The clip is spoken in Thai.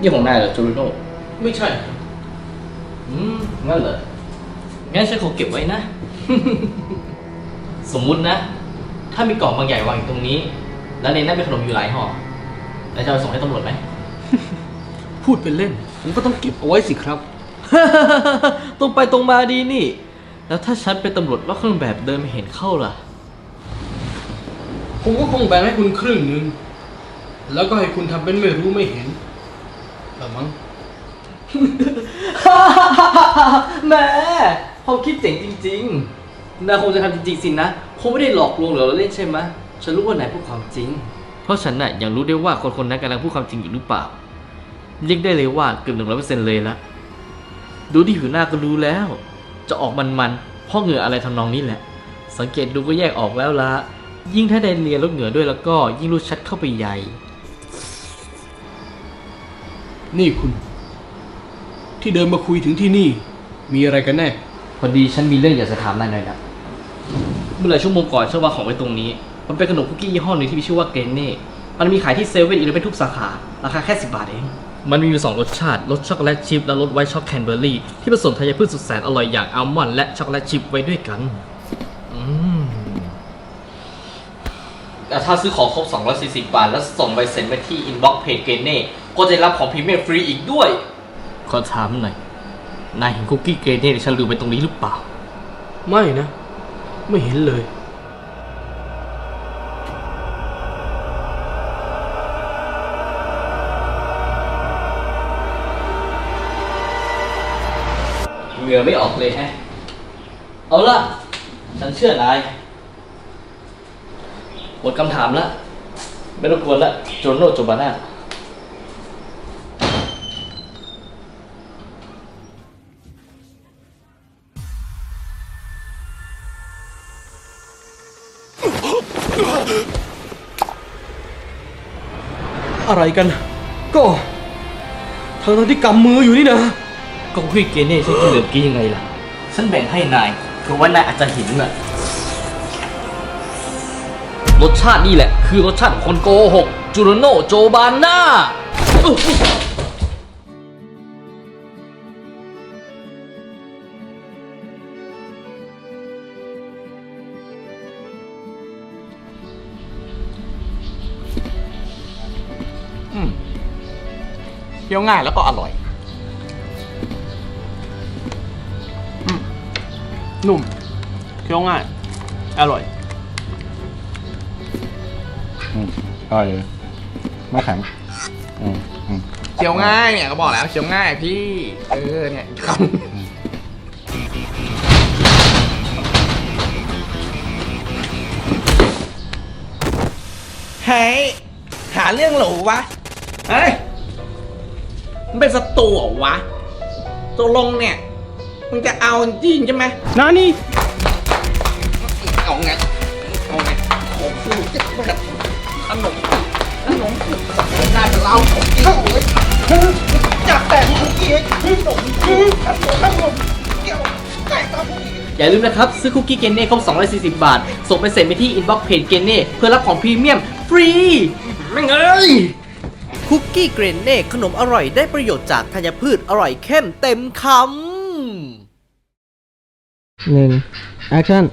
นี่ของนายเหรอจูริโน่ไม่ใช่ อืม งั้นเหรอ งั้นฉันขอเก็บไว้นะ สมมุตินะ ถ้ามีกล่องบางใหญ่วางอยู่ตรงนี้ แล้วในนั้นมีขนมอยู่หลายห่อแล้วจะเอาไปส่งให้ตำรวจไหม พูดเป็นเล่น ผมก็ต้องเก็บเอาไว้สิครับ ตรงไปตรงมาดีนี่ แล้วถ้าฉันเป็นตำรวจแล้วเครื่องแบบเดินไม่เห็นเข้าล่ะ ผมก็คงแบ่งให้คุณครึ่งหนึ่ง แล้วก็ให้คุณทำเป็นไม่รู้ไม่เห็น ละมั้ง แหม่ความคิดเจ๋งจริงๆนายคงจะทำจริงๆสินะ คงไม่ได้หลอกลวงหรือเราเล่นใช่ไหมฉันรู้ว่านายพูดความจริง เพราะฉันน่ะยังรู้ได้ว่าคนคนนั้นกำลังพูดความจริงอยู่หรือเปล่า เรียกได้เลยว่าเกือบหนึ่งร้อยเปอร์เซ็นต์เลยละดูที่ผิวหน้าก็รู้แล้ว จะออกมันๆเพราะเหงื่ออะไรทำนองนี้แหละ สังเกตดูก็แยกออกแล้วละยิ่งถ้าได้เรียนลดเหงื่อด้วยแล้วก็ยิ่งรู้ชัดเข้าไปใหญ่ นี่คุณ ที่เดินมาคุยถึงที่นี่ มีอะไรกันแน่ พอดีฉันมีเรื่องอยากจะถามนายหน่อยนะเมื่อหลายชั่วโมงก่อนฉันวางของไว้ตรงนี้ มันเป็นขนมคุกกี้ยี่ห้อหนึ่งที่มีชื่อว่าเกรนเน่มันมีขายที่เซเว่นอีเลฟเว่นทุกสาขา ราคาแค่10บาทเอง มันมีอยู่สองรสชาติ รสช็อกโกแลตชิพและรสไวท์ช็อกแคนเบอร์รี่ ที่ผสมธัญพืชสุดแสนอร่อยอย่างอัลมอนด์และช็อกโกแลตชิพไว้ด้วยกันอืมแต่ถ้าซื้อของครบ 240 บาท แล้วส่งใบเซ็นไปที่อินบ็อกซ์เพจเกรนเน่ ก็จะได้รับของพรีเมียมฟรีอีกด้วย ขอถามหน่อย นายเห็นคุกกี้เกรนเน่ที่ฉันลืมไปตรงนี้หรือเปล่า ไม่นะ ไม่เห็นเลย เหงื่อไม่ออกเลยแฮะ เอาละฉันเชื่อนาย หมดคำถามละ ไม่รบกวนละ โจโนโจบาน่า อะไรกัน ก็ทางทางที่กำมืออยู่นี่นะ ก็คุยเกเน่ใช้กินเหลือกี้ยังไงล่ะ ฉันแบ่งให้นายเพราะว่านายอาจจะห็นน่ะ รสชาตินี่แหละ คือรสชาติของคนโกหก จูโรโนโจบาน่า อืมเคี้ยวง่ายแล้วก็อร่อยอืมนุ่มเคี้ยวง่าย อร่อย อืมอร่อยเลยไม่แข็งอืมอืมเคี้ยวง่ายเนี่ยก็บอกแล้วเคี้ยวง่ายพี่ เออเนี่ยคำเฮ้ยหาเรื่องเหรอวะ เฮ้ย มันเป็นศัตรูเหรอวะตกลงเนี่ย มึงจะเอาจริงใช่ไหมนานี่ เอาไง เอาไงของกูจะแบบขนมขนมน่าจะเล่าของจริงเลยจับแต่คุกกี้ไว้ขนมขนมขนมเกี่ยวไก่ตาผู้หญิงอย่าลืมนะครับ ซื้อคุกกี้เกเน่ครบ240 บาท ส่งไปเสร็จไปที่อินบ็อกซ์เพจเกเน่เพื่อรับของพรีเมียม ฟรีไม่เงย คุกกี้เกรนเน่ขนมอร่อยได้ประโยชน์จากธัญพืชอร่อยเข้มเต็มคำหนึ่งแอคชั่น